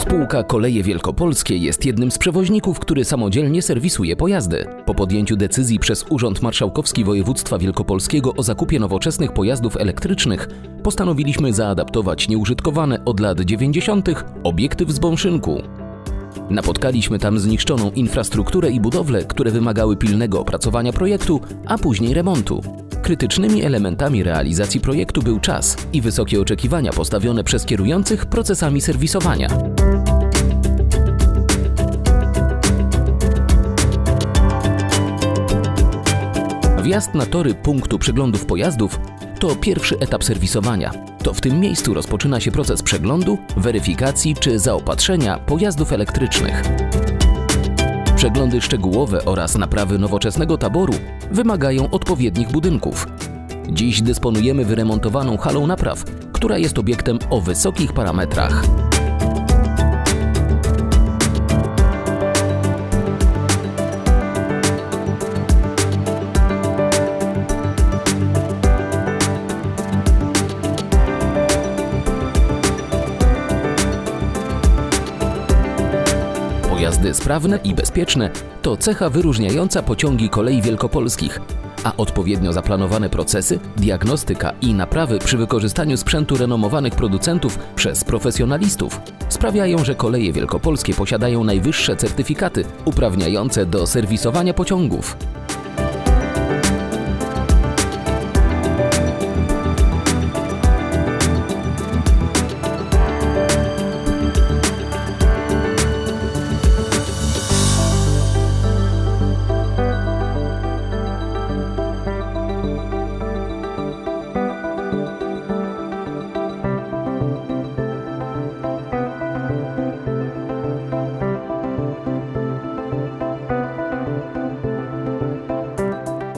Spółka Koleje Wielkopolskie jest jednym z przewoźników, który samodzielnie serwisuje pojazdy. Po podjęciu decyzji przez Urząd Marszałkowski Województwa Wielkopolskiego o zakupie nowoczesnych pojazdów elektrycznych, postanowiliśmy zaadaptować nieużytkowane od lat 90. obiekty w Zbąszynku. Napotkaliśmy tam zniszczoną infrastrukturę i budowle, które wymagały pilnego opracowania projektu, a później remontu. Krytycznymi elementami realizacji projektu był czas i wysokie oczekiwania postawione przez kierujących procesami serwisowania. Wjazd na tory punktu przeglądów pojazdów to pierwszy etap serwisowania. To w tym miejscu rozpoczyna się proces przeglądu, weryfikacji czy zaopatrzenia pojazdów elektrycznych. Przeglądy szczegółowe oraz naprawy nowoczesnego taboru wymagają odpowiednich budynków. Dziś dysponujemy wyremontowaną halą napraw, która jest obiektem o wysokich parametrach. Pojazdy sprawne i bezpieczne to cecha wyróżniająca pociągi kolei wielkopolskich, a odpowiednio zaplanowane procesy, diagnostyka i naprawy przy wykorzystaniu sprzętu renomowanych producentów przez profesjonalistów sprawiają, że koleje wielkopolskie posiadają najwyższe certyfikaty uprawniające do serwisowania pociągów.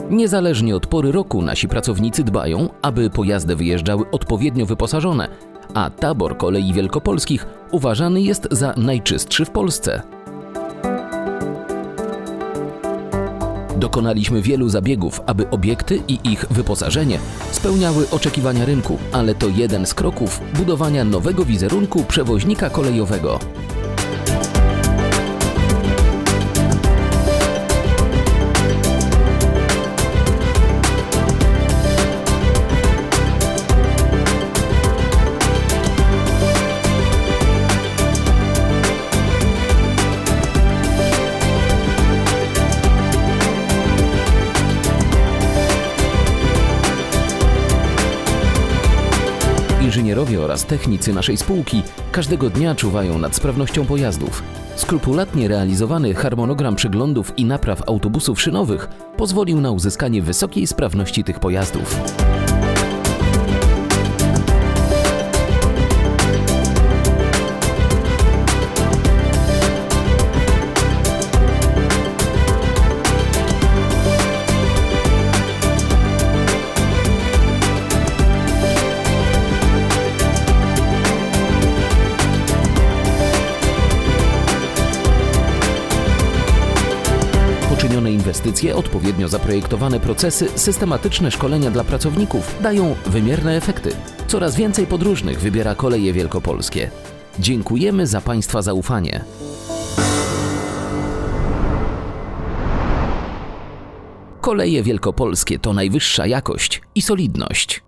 Niezależnie od pory roku nasi pracownicy dbają, aby pojazdy wyjeżdżały odpowiednio wyposażone, a tabor kolei wielkopolskich uważany jest za najczystszy w Polsce. Dokonaliśmy wielu zabiegów, aby obiekty i ich wyposażenie spełniały oczekiwania rynku, ale to jeden z kroków budowania nowego wizerunku przewoźnika kolejowego. Inżynierowie oraz technicy naszej spółki każdego dnia czuwają nad sprawnością pojazdów. Skrupulatnie realizowany harmonogram przeglądów i napraw autobusów szynowych pozwolił na uzyskanie wysokiej sprawności tych pojazdów. Poczynione inwestycje, odpowiednio zaprojektowane procesy, systematyczne szkolenia dla pracowników dają wymierne efekty. Coraz więcej podróżnych wybiera koleje wielkopolskie. Dziękujemy za Państwa zaufanie. Koleje wielkopolskie to najwyższa jakość i solidność.